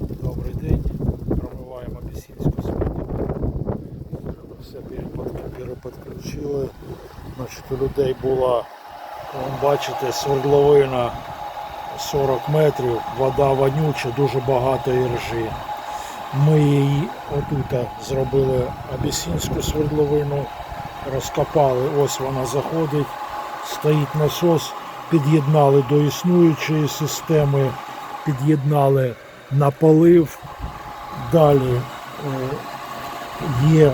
Добрий день. Промиваємо Абісінську сьогодні. Все перепод- переподключили. Значить, у людей була, вон, бачите, свердловина 40 метрів, вода вонюча, дуже багато іржі. Ми її отут зробили абісінську свердловину, розкопали, ось вона заходить, стоїть насос, під'єднали до існуючої системи, під'єднали на полив. Далі е, є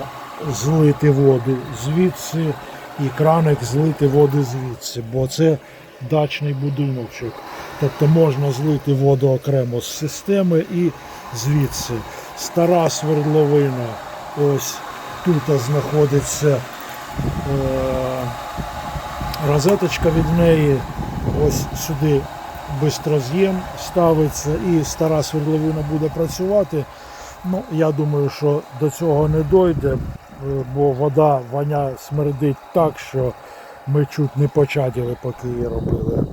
злити воду звідси і краник злити воду звідси, бо це дачний будиночок. Тобто можна злити воду окремо з системи і звідси. Стара свердловина, ось тут знаходиться е, розеточка від неї. Ось сюди бистроз'єм ставиться і стара свердловина буде працювати. Ну, я думаю, що до цього не дойде, е, бо вода воня смердить так, що ми чуть не початили, поки її робили.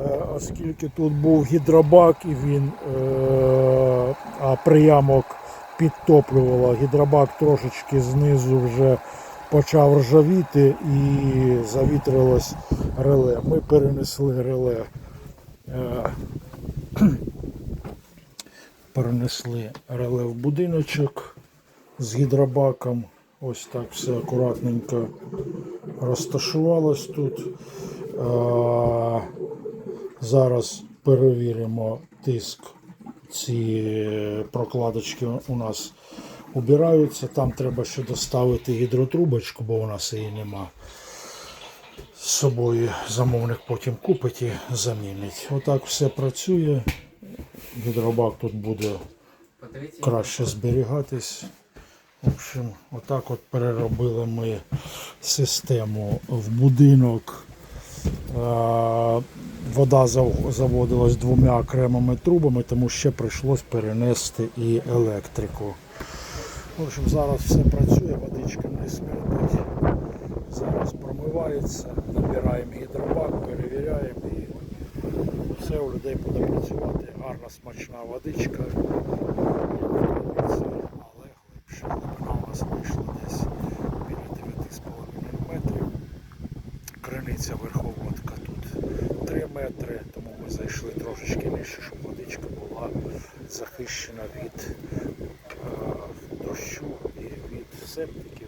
Е, Оскільки тут був гідробак і він е, а приямок підтоплювало, гідробак трошечки знизу вже почав ржавіти і завітрилось реле. Ми перенесли реле. Е, перенесли реле в будиночок з гідробаком. Ось так все акуратненько розташувалось тут. Е, Зараз перевіримо тиск. Ці прокладочки у нас убираються. Там треба ще доставити гідротрубочку, бо у нас її нема. З собою замовник потім купить і замінить. Отак все працює. Гідробак тут буде краще зберігатись. В общем, отак от переробили ми систему в будинок. Вода заводилась двома окремими трубами, тому ще прийшлось перенести і електрику. В общем, зараз все працює, водичка не смердить. Зараз промивається, набираємо гідробак, перевіряємо і все у людей буде працювати. Гарна смачна водичка. Але глибше у нас вийшла десь біля 9,5 метрів. Криниця верховодка тут 3 метри, тому ми зайшли трошечки нижче, щоб водичка була захищена від е, дощу і від септики.